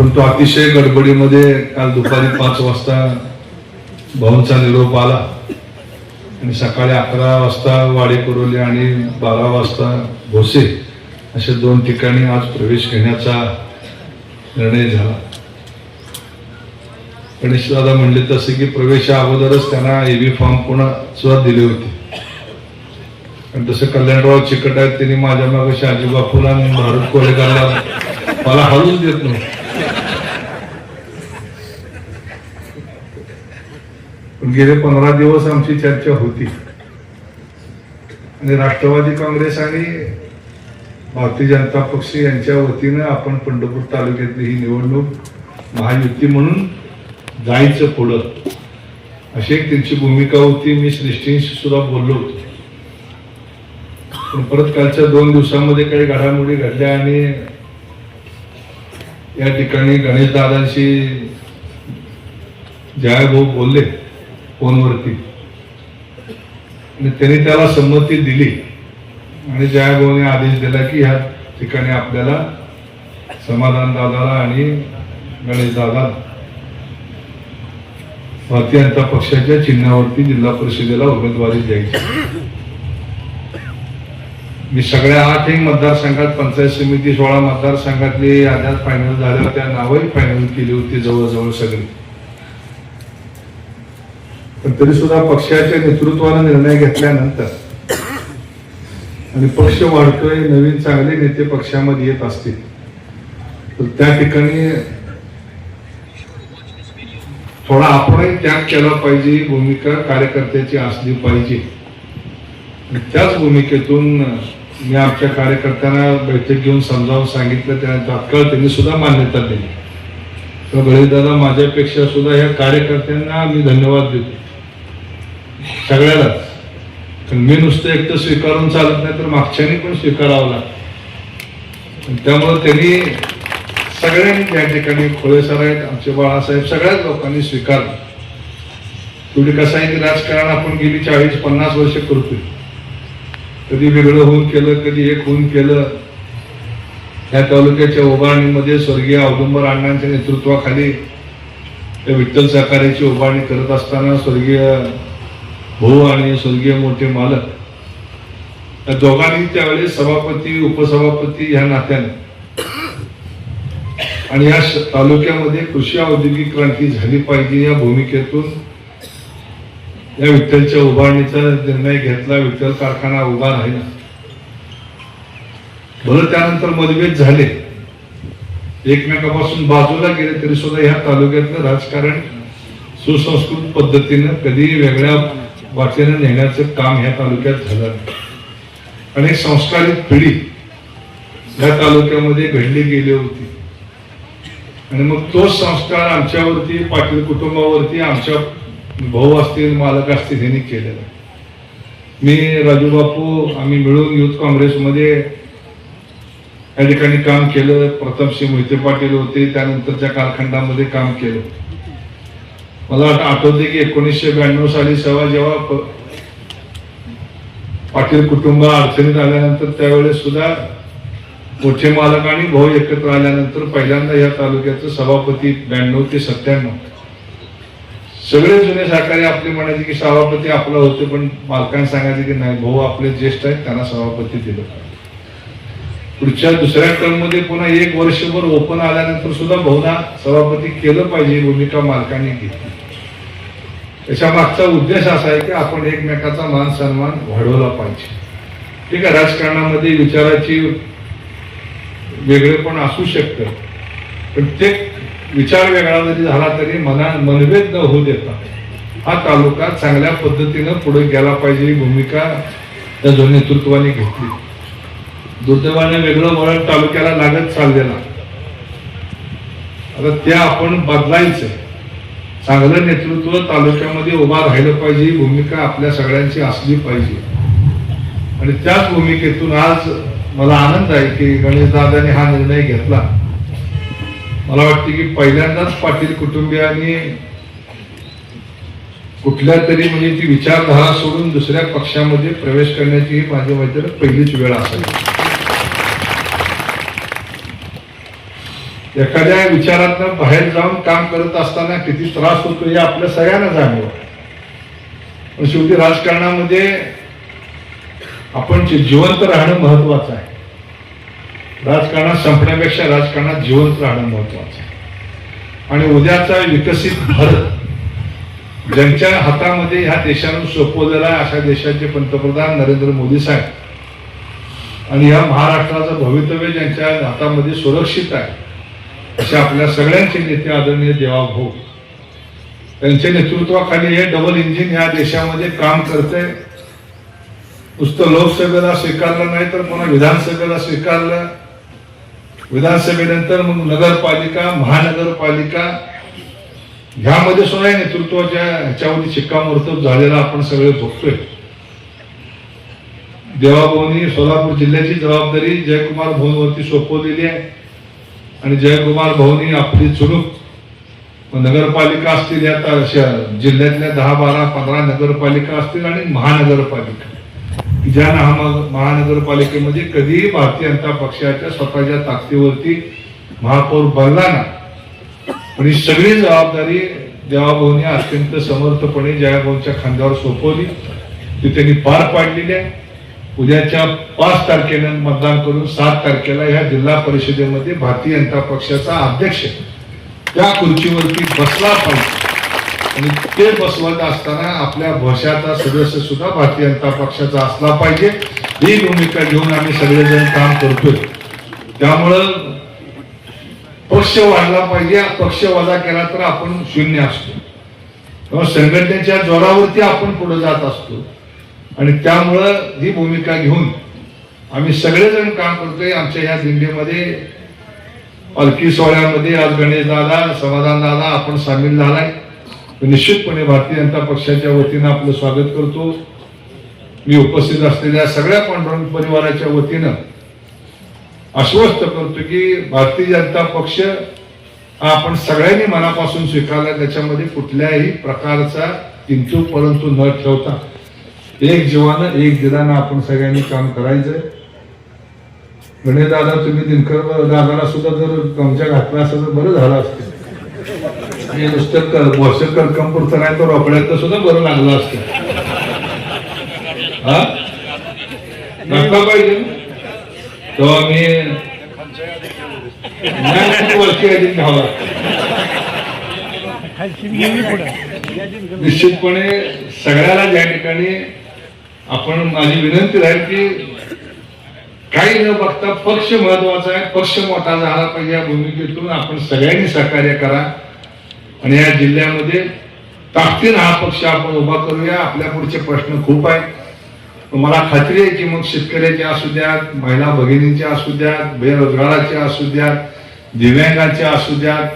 परंतु अतिशय गडबडीमध्ये काल दुपारी पाच वाजता भाऊंचा निरोप आला. आणि सकाळी अकरा वाजता वाडेकुरोली आणि बारा वाजता भोसे अशा दोन ठिकाणी आज प्रवेश घेण्याचा निर्णय झाला. गणेश दादा म्हणले तसे की प्रवेशा अगोदरच त्यांना एबी फॉर्म पुन्हा सुद्धा दिले होते. आणि तसं कल्याणराव चिकट आहेत त्यांनी माझ्या मागाशी शहाजी बापूला आणि भारत कोळेकरला मला हलून देत नव्हतं. गेले पंधरा दिवस आमची चर्चा होती. आणि राष्ट्रवादी काँग्रेस आणि भारतीय जनता पक्ष यांच्या वतीनं आपण पंढरपूर तालुक्यातली ही निवडणूक महायुती म्हणून जायचं पुढं. अशी एक त्यांची भूमिका होती. मी श्रेष्ठींशी सुद्धा बोललो होतो. पण परत कालच्या दोन दिवसामध्ये काही घडामोडी घडल्या आणि या ठिकाणी गणेश दादांशी जयाभाऊ बोलले. फोनवरती. आणि त्यांनी त्याला संमती दिली. आणि जयाभाऊने आदेश दिला की ह्या ठिकाणी आपल्याला समाधान दादाला आणि गणेश दादा भारतीय जनता पक्षाच्या चिन्हावरती जिल्हा परिषदेला उमेदवारी द्यायची. मी सगळ्या आठही मतदारसंघात पंचायत समिती सोळा मतदारसंघातली याद्यात फायनल झाल्या त्या नावही फायनल केली होती जवळजवळ सगळी. पण तरी सुद्धा पक्षाच्या नेतृत्वाने निर्णय घेतल्यानंतर आणि पक्ष वाढतोय नवीन चांगले नेते पक्षामध्ये येत असतील तर त्या ठिकाणी थोडा आपणही त्याग केला पाहिजे ही भूमिका कार्यकर्त्याची असली पाहिजे. त्याच भूमिकेतून मी आमच्या कार्यकर्त्यांना बैठक घेऊन समजावून सांगितलं त्या तात्काळ त्यांनी सुद्धा मान्यता दिली. तर दादा माझ्यापेक्षा सुद्धा या कार्यकर्त्यांना मी धन्यवाद देतो. सगळ्यालाच कारण मी नुसतं एकटं स्वीकारून चालत नाही तर मागच्यानी पण स्वीकारावं लागतं. त्यामुळं त्यामुळे त्यांनी सगळ्यांनी त्या ठिकाणी खोळेसर आहेत आमचे बाळासाहेब सगळ्याच लोकांनी स्वीकारलं. शेवटी कसं आहे की राजकारण आपण गेली चाळीस पन्नास वर्ष करतोय. कधी वेगळं होऊन केलं कधी एक होऊन केलं. या तालुक्याच्या उभारणीमध्ये स्वर्गीय औदुंबर अण्णांच्या नेतृत्वाखाली त्या विठ्ठल सहकार्याची उभारणी करत असताना स्वर्गीय भाऊ आणि स्वर्गीय मोठे मालक. या दोघांनी त्यावेळेस सभापती उपसभापती ह्या नात्याने. आणि या तालुक्यामध्ये कृषी औद्योगिक क्रांती झाली पाहिजे या भूमिकेतून. या विठ्ठलच्या उभारणीचा निर्णय घेतला विठ्ठल कारखाना उभा राहिला. बरं त्यानंतर मतभेद झाले. एकमेकापासून बाजूला गेले तरी सुद्धा ह्या तालुक्यातलं राजकारण सुसंस्कृत पद्धतीनं कधी वेगळ्या वाटेनं नेण्याचं काम ह्या तालुक्यात झालं. आणि संस्कारित पिढी ह्या तालुक्यामध्ये घडली गेली होती. आणि मग तोच संस्कार आमच्यावरती पाटील कुटुंबावरती आमच्या भाऊ असतील मालक असतील यांनी केलेला. मी राजू बापू आम्ही मिळून युथ काँग्रेसमध्ये या ठिकाणी काम केलं. प्रतापसिंह मोहिते पाटील होते त्यानंतरच्या कालखंडामध्ये काम केलं. मला आठवते की एकोणीसशे ब्याण्णव साली सेवा जेव्हा पाटील कुटुंब अडचणीत आल्यानंतर त्यावेळेस सुद्धा मोठे मालक आणि भाऊ एकत्र आल्यानंतर पहिल्यांदा या तालुक्याचं सभापती ब्याण्णव ते सत्त्याण्णव. सगळे जुने सहकारी आपले म्हणायचे की सभापती आपला होते पण मालकांनी सांगायचे की नाही भाऊ आपले ज्येष्ठ आहेत त्यांना सभापती दिलं. पुढच्या दुसऱ्या टर्ममध्ये पुन्हा एक वर्षभर ओपन आल्यानंतर सुद्धा भाऊना सभापती केलं पाहिजे भूमिका मालकांनी घेतली. त्याच्या मागचा उद्देश असा आहे की आपण एकमेकाचा मान सन्मान वाढवला पाहिजे. ठीक आहे राजकारणामध्ये विचाराची वेगळे पण असू शकतं. पण ते विचार वेगळा जरी झाला तरी मना मनभेद न होऊ देता हा तालुका चांगल्या पद्धतीनं पुढे गेला पाहिजे ही भूमिका त्या जो नेतृत्वाने घेतली. दुर्दैवाने वेगळं वळण तालुक्याला लागत चाललेला. आता त्या आपण बदलायचं. चांगलं नेतृत्व तालुक्यामध्ये उभा राहिलं पाहिजे ही भूमिका आपल्या सगळ्यांची असली पाहिजे. आणि त्याच भूमिकेतून आज मला आनंद आहे की गणेशदादाने हा निर्णय घेतला. मला वाटते की पहिल्यांदाच पाटील कुटुंबियांनी कुठल्या तरी म्हणजे ती विचारधारा सोडून दुसऱ्या पक्षामध्ये प्रवेश करण्याची ही माझ्या माहितीला पहिलीच वेळ असावी. एखाद्या विचारातनं बाहेर जाऊन काम करत असताना किती त्रास होतो हे आपल्या सगळ्यांना जाणवं पण शेवटी राजकारणामध्ये आपण जे जिवंत राहणं महत्वाचं आहे. राजकारणात संपण्यापेक्षा राजकारणात जिवंत राहणं महत्वाचं आहे. आणि उद्याचा विकसित भारत ज्यांच्या हातामध्ये ह्या देशानं सोपवलेला आहे अशा देशाचे पंतप्रधान नरेंद्र मोदी साहेब आणि या महाराष्ट्राचं भवितव्य ज्यांच्या हातामध्ये सुरक्षित आहे असे आपल्या सगळ्यांचे नेते आदरणीय देवाभाऊ त्यांच्या नेतृत्वाखाली हे डबल इंजिन या देशामध्ये काम करते नुसतं लोकसभेला स्वीकारलं नाही तर पुन्हा विधानसभेला स्वीकारलं. विधानसभेनंतर मग नगरपालिका महानगरपालिका. ह्यामध्ये सुद्धा या नेतृत्वाच्या ह्याच्यावरती शिक्कामोर्तब झालेला आपण सगळे बघतोय. देवाभाऊनी सोलापूर जिल्ह्याची जबाबदारी जयकुमार भाऊंवरती सोपवलेली आहे. आणि जयकुमार भाऊनी आपली चुणूक नगरपालिका असतील या तर श- जिल्ह्यातल्या दहा बारा पंधरा नगरपालिका असतील आणि महानगरपालिका. ज्या महानगरपालिकेमध्ये कधीही भारतीय जनता पक्षाच्या स्वतःच्या ताकदीवरती महापौर बनला ना पण ही सगळी जबाबदारी देवाभाऊनी अत्यंत समर्थपणे जयाभाऊंच्या खांद्यावर सोपवली. ती त्यांनी पार पाडलेली आहे. उद्याच्या पाच तारखेला मतदान करून सात तारखेला ह्या जिल्हा परिषदेमध्ये भारतीय जनता पक्षाचा अध्यक्ष त्या खुर्चीवरती बसला पाहिजे. आणि ते बसवत असताना आपल्या भाषाचा सदस्य सुद्धा भारतीय जनता पक्षाचा असला पाहिजे. ही भूमिका घेऊन आम्ही सगळेजण काम करतोय. त्यामुळं पक्ष वाढला पाहिजे. पक्ष वजा केला तर आपण शून्य असतो. संघटनेच्या जोरावरती आपण पुढे जात असतो. आणि त्यामुळं ही भूमिका घेऊन आम्ही सगळेजण काम करतोय. आमच्या ह्या दिंडीमध्ये पालखी सोहळ्यामध्ये आज गणेश दादा समाधान दादा आपण सामील झालाय. निश्चितपणे भारतीय जनता पक्षाच्या वतीनं आपलं स्वागत करतो. मी उपस्थित असलेल्या सगळ्या पांडुरंग परिवाराच्या वतीनं आश्वस्त करतो की भारतीय जनता पक्ष हा आपण सगळ्यांनी मनापासून स्वीकारला त्याच्यामध्ये कुठल्याही प्रकारचा किंतु परंतु न ठेवता एक जीवानं एक दिलानं आपण सगळ्यांनी काम करायचंय. गणेश दादा तुम्ही दिनकर दादाला सुद्धा जर गमच्या घातला असं तर बरं झालं असतं. आणि नुसतं वर्ष करकमपुरतं नाही तर रोकड्यात सुद्धा बरं लागलं असतं. हा? घातला पाहिजे? तेव्हा मी वर्षी आधी घ्यावा. निश्चितपणे सगळ्याला ज्या ठिकाणी आपण माझी विनंती राहील की काही न बघता पक्ष महत्त्वाचा आहे पक्ष मोठा झाला पाहिजे या भूमिकेतून. आपण सगळ्यांनी सहकार्य करा. आणि या जिल्ह्यामध्ये ताकदीनं हा पक्ष आपण उभा करूया. आपल्या पुढचे प्रश्न खूप आहेत. मला खात्री आहे की मग शेतकऱ्याचे असू द्यात महिला भगिनींचे असू द्यात बेरोजगाराचे असू द्यात दिव्यांगाचे असू द्यात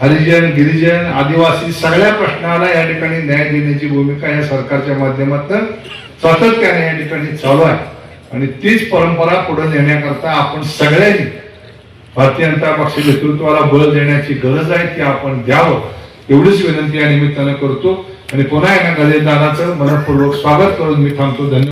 हरिजन गिरिजन आदिवासी सगळ्या प्रश्नाला या ठिकाणी न्याय देण्याची भूमिका या सरकारच्या माध्यमातून सातत्याने या ठिकाणी चालू आहे. आणि तीच परंपरा पुढे नेण्याकरता आपण सगळ्यांनी भारतीय जनता पक्ष नेतृत्वाला बळ देण्याची गरज आहे ती आपण द्यावं एवढीच विनंती या निमित्तानं करतो. आणि पुन्हा एका गजेदाराचं मनपूर्वक स्वागत करून मी थांबतो. धन्यवाद.